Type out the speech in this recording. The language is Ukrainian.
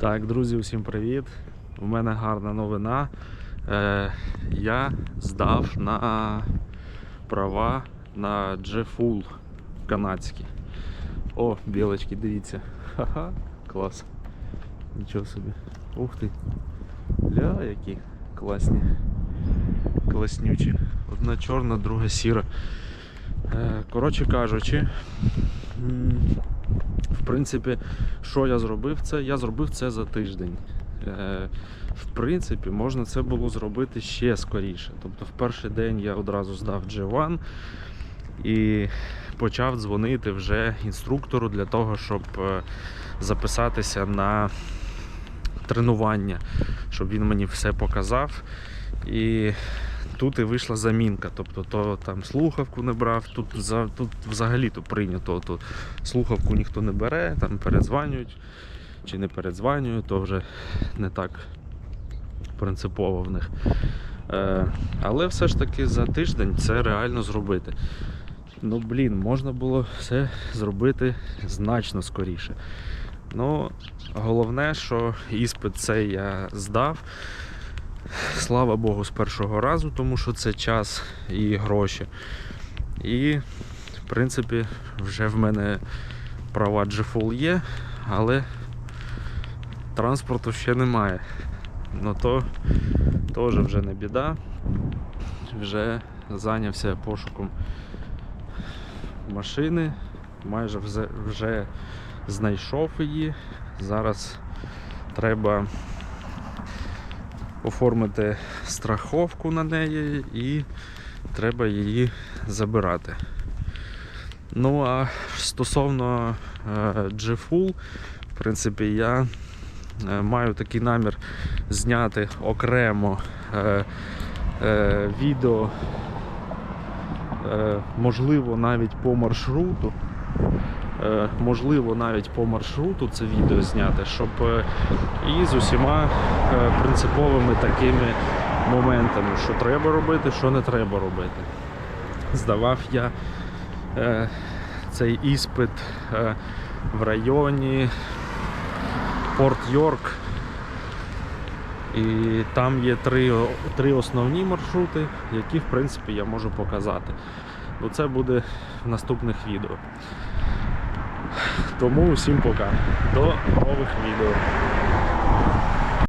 Так, друзі, усім привіт. У мене гарна новина. Е, я здав на права на G-Full канадські. О, білочки, дивіться. Ха-ха, клас. Нічого собі. Ух ти. Ля, які класні. Класнючі. Одна чорна, друга сіра. Е, коротше кажучи, принципі, що я зробив це? Я зробив це за тиждень. Е, в принципі, можна це було зробити ще скоріше. Тобто, в перший день я одразу здав G1 і почав дзвонити вже інструктору для того, щоб е, записатися на тренування, щоб він мені все показав. І тут і вийшла замінка. Тобто, то там слухавку не брав, тут, за, тут взагалі то прийнято. Тут слухавку ніхто не бере, там передзванюють чи не передзванюють, то вже не так принципово в них. Е, але все ж таки за тиждень це реально зробити. Ну, блін, можна було все зробити значно скоріше. Ну, головне, що іспит цей я здав. Слава Богу, з першого разу, тому що це час і гроші. І, в принципі, вже в мене права G-Full є, але транспорту ще немає. Ну то теж вже не біда. Вже зайнявся пошуком машини, майже вже знайшов її. Зараз треба оформити страховку на неї і треба її забирати. Ну а стосовно е, G-Full, в принципі, я е, маю такий намір зняти окремо е, відео, можливо, навіть по маршруту. Е, можливо, навіть по маршруту це відео зняти, щоб е, і з усіма е, принциповими такими моментами, що треба робити, що не треба робити. Здавав я цей іспит в районі Порт Йорк. І там є три, три основні маршрути, які в принципі я можу показати. Ну, це буде в наступних відео. Тому всім пока. До нових відео.